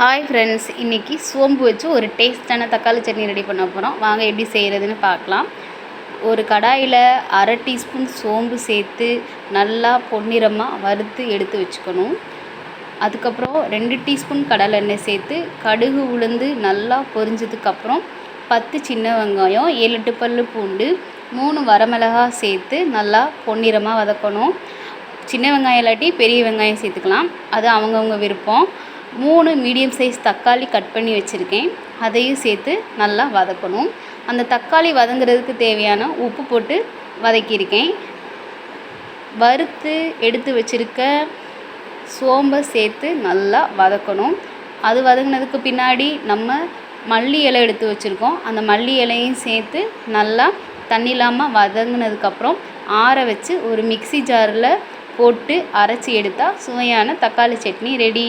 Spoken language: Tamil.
ஹாய் ஃப்ரெண்ட்ஸ் இன்றைக்கி சோம்பு வச்சு ஒரு டேஸ்டான தக்காளி சட்னி ரெடி பண்ண போகிறோம் வாங்க எப்படி செய்கிறதுன்னு பார்க்கலாம். ஒரு கடாயில் அரை டீஸ்பூன் சோம்பு சேர்த்து நல்லா பொன்னிறமாக வறுத்து எடுத்து வச்சுக்கணும். அதுக்கப்புறம் ரெண்டு டீஸ்பூன் கடலெண்ணெய் சேர்த்து கடுகு உளுந்து நல்லா பொரிஞ்சதுக்கப்புறம் பத்து சின்ன வெங்காயம் ஏழு எட்டு பல் பூண்டு மூணு வரமிளகாய் சேர்த்து நல்லா பொன்னிறமாக வதக்கணும். சின்ன வெங்காயம் இல்லாட்டி பெரிய வெங்காயம் சேர்த்துக்கலாம். அது அவங்கவுங்க விருப்பம். மூணு மீடியம் சைஸ் தக்காளி கட் பண்ணி வச்சுருக்கேன். அதையும் சேர்த்து நல்லா வதக்கணும். அந்த தக்காளி வதங்குறதுக்கு தேவையான உப்பு போட்டு வதக்கியிருக்கேன். வறுத்து எடுத்து வச்சுருக்க சோம்பை சேர்த்து நல்லா வதக்கணும். அது வதங்கினதுக்கு பின்னாடி நம்ம மல்லி இலை எடுத்து வச்சுருக்கோம். அந்த மல்லி இலையும் சேர்த்து நல்லா தண்ணி இல்லாமல் வதங்கினதுக்கப்புறம் ஆற வச்சு ஒரு மிக்ஸி ஜாரில் போட்டு அரைச்சி எடுத்தால் சுவையான தக்காளி சட்னி ரெடி